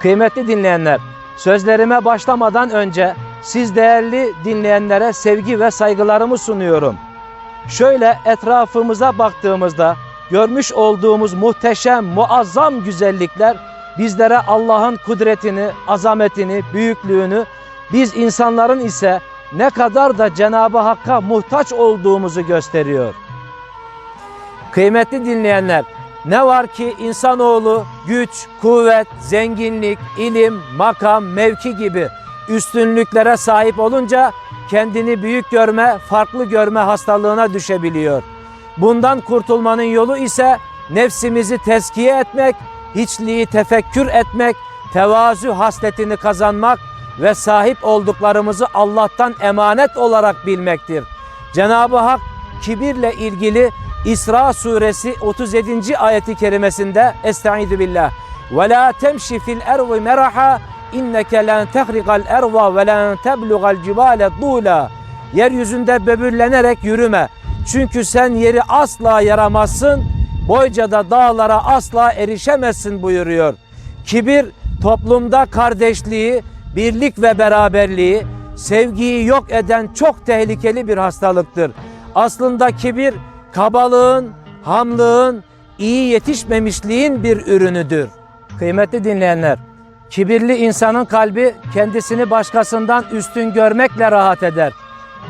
Kıymetli dinleyenler, sözlerime başlamadan önce siz değerli dinleyenlere sevgi ve saygılarımı sunuyorum. Şöyle etrafımıza baktığımızda görmüş olduğumuz muhteşem, muazzam güzellikler bizlere Allah'ın kudretini, azametini, büyüklüğünü, biz insanların ise ne kadar da Cenab-ı Hakk'a muhtaç olduğumuzu gösteriyor. Kıymetli dinleyenler, ne var ki insanoğlu güç, kuvvet, zenginlik, ilim, makam, mevki gibi üstünlüklere sahip olunca kendini büyük görme, farklı görme hastalığına düşebiliyor. Bundan kurtulmanın yolu ise nefsimizi teskiye etmek, hiçliği tefekkür etmek, tevazu hasletini kazanmak ve sahip olduklarımızı Allah'tan emanet olarak bilmektir. Cenab-ı Hak kibirle ilgili İsra suresi 37. ayeti kerimesinde Estaizu billah ve la temşi fil erdi meraha inneke len tehrigal erva ve len teblugal cibale dula yeryüzünde böbürlenerek yürüme çünkü sen yeri asla yaramazsın boyca da dağlara asla erişemezsin buyuruyor. Kibir toplumda kardeşliği, birlik ve beraberliği, sevgiyi yok eden çok tehlikeli bir hastalıktır. Aslında kibir kabalığın, hamlığın, iyi yetişmemişliğin bir ürünüdür. Kıymetli dinleyenler, kibirli insanın kalbi kendisini başkasından üstün görmekle rahat eder.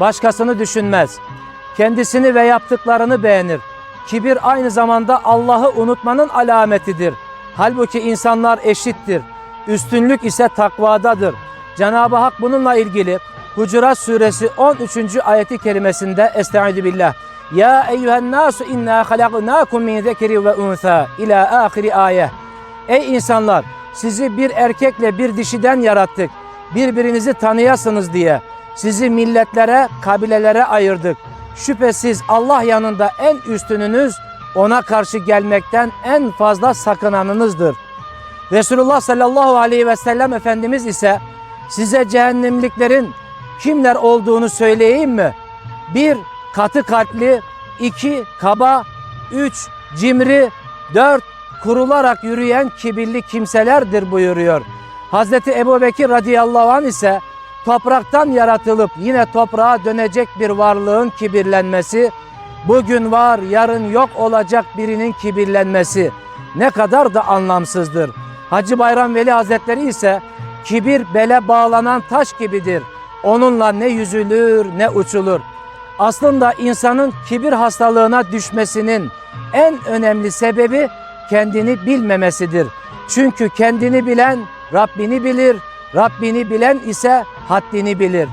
Başkasını düşünmez. Kendisini ve yaptıklarını beğenir. Kibir aynı zamanda Allah'ı unutmanın alametidir. Halbuki insanlar eşittir. Üstünlük ise takvadadır. Cenab-ı Hak bununla ilgili Hucurat suresi 13. ayeti kerimesinde Estaizu billah. Ya eyyühen nasu inna halaknakum min zekeri ve unsa ila ahiri ayet. Ey insanlar sizi bir erkekle bir dişiden yarattık. Birbirinizi tanıyasınız diye. Sizi milletlere, kabilelere ayırdık. Şüphesiz Allah yanında en üstününüz ona karşı gelmekten en fazla sakınanınızdır. Resulullah sallallahu aleyhi ve sellem Efendimiz ise size cehennemliklerin kimler olduğunu söyleyeyim mi? Bir, katı kalpli, iki, kaba, üç, cimri, dört, kurularak yürüyen kibirli kimselerdir buyuruyor. Hazreti Ebu Bekir radıyallahu anh ise topraktan yaratılıp yine toprağa dönecek bir varlığın kibirlenmesi, bugün var yarın yok olacak birinin kibirlenmesi ne kadar da anlamsızdır. Hacı Bayram Veli Hazretleri ise kibir bele bağlanan taş gibidir. Onunla ne yüzülür ne uçulur. Aslında insanın kibir hastalığına düşmesinin en önemli sebebi kendini bilmemesidir. Çünkü kendini bilen Rabbini bilir, Rabbini bilen ise haddini bilir.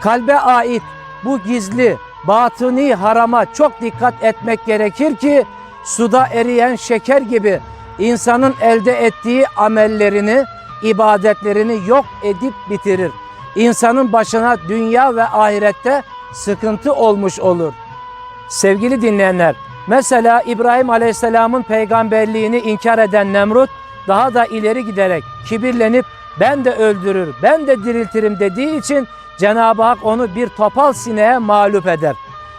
Kalbe ait bu gizli, batıni harama çok dikkat etmek gerekir ki suda eriyen şeker gibi insanın elde ettiği amellerini, ibadetlerini yok edip bitirir. İnsanın başına dünya ve ahirette sıkıntı olmuş olur. Sevgili dinleyenler, mesela İbrahim Aleyhisselam'ın peygamberliğini inkar eden Nemrut daha da ileri giderek kibirlenip ben de öldürür, ben de diriltirim dediği için Cenab-ı Hak onu bir topal sineğe mağlup eder.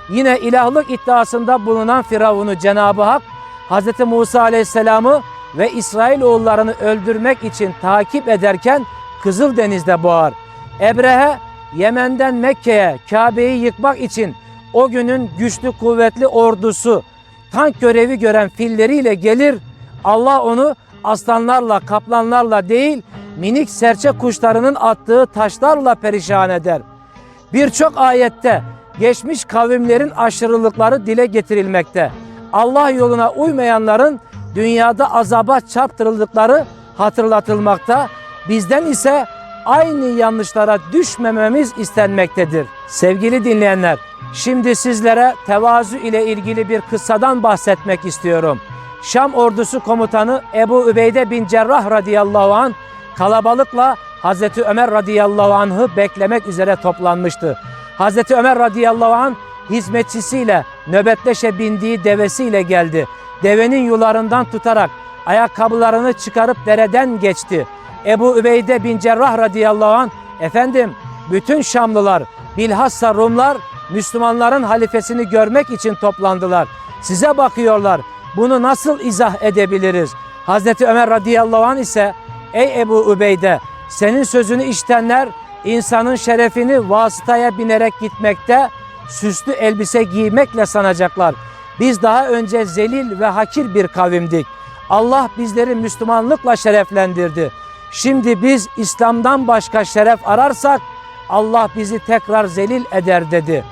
Yine ilahlık iddiasında bulunan Firavun'u Cenab-ı Hak Hz. Musa Aleyhisselam'ı ve İsrail oğullarını öldürmek için takip ederken Kızıldeniz'de boğar. Ebrehe Yemen'den Mekke'ye Kabe'yi yıkmak için o günün güçlü kuvvetli ordusu tank görevi gören filleriyle gelir. Allah onu aslanlarla, kaplanlarla değil minik serçe kuşlarının attığı taşlarla perişan eder. Birçok ayette geçmiş kavimlerin aşırılıkları dile getirilmekte. Allah yoluna uymayanların dünyada azaba çarptırıldıkları hatırlatılmakta. Bizden ise aynı yanlışlara düşmememiz istenmektedir. Sevgili dinleyenler, şimdi sizlere tevazu ile ilgili bir kıssadan bahsetmek istiyorum. Şam ordusu komutanı Ebu Übeyde bin Cerrah radıyallahu an kalabalıkla Hazreti Ömer radıyallahu anh'ı beklemek üzere toplanmıştı. Hazreti Ömer radıyallahu anh hizmetçisiyle nöbetleşe bindiği devesiyle geldi. Devenin yularından tutarak ayakkabılarını çıkarıp dereden geçti. Ebu Übeyde bin Cerrah radıyallahu anh, efendim bütün Şamlılar bilhassa Rumlar Müslümanların halifesini görmek için toplandılar. Size bakıyorlar. Bunu nasıl izah edebiliriz? Hazreti Ömer radıyallahu anh ise Ey Ebu Übeyde senin sözünü işitenler insanın şerefini vasıtaya binerek gitmekte, süslü elbise giymekle sanacaklar. Biz daha önce zelil ve hakir bir kavimdik. Allah bizleri Müslümanlıkla şereflendirdi. Şimdi biz İslam'dan başka şeref ararsak Allah bizi tekrar zelil eder dedi.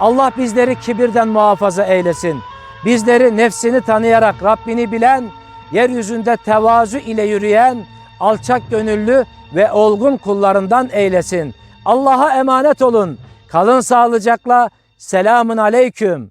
Allah bizleri kibirden muhafaza eylesin. Bizleri nefsini tanıyarak Rabbini bilen, yeryüzünde tevazu ile yürüyen, alçak gönüllü ve olgun kullarından eylesin. Allah'a emanet olun. Kalın sağlıcakla. Selamun aleyküm.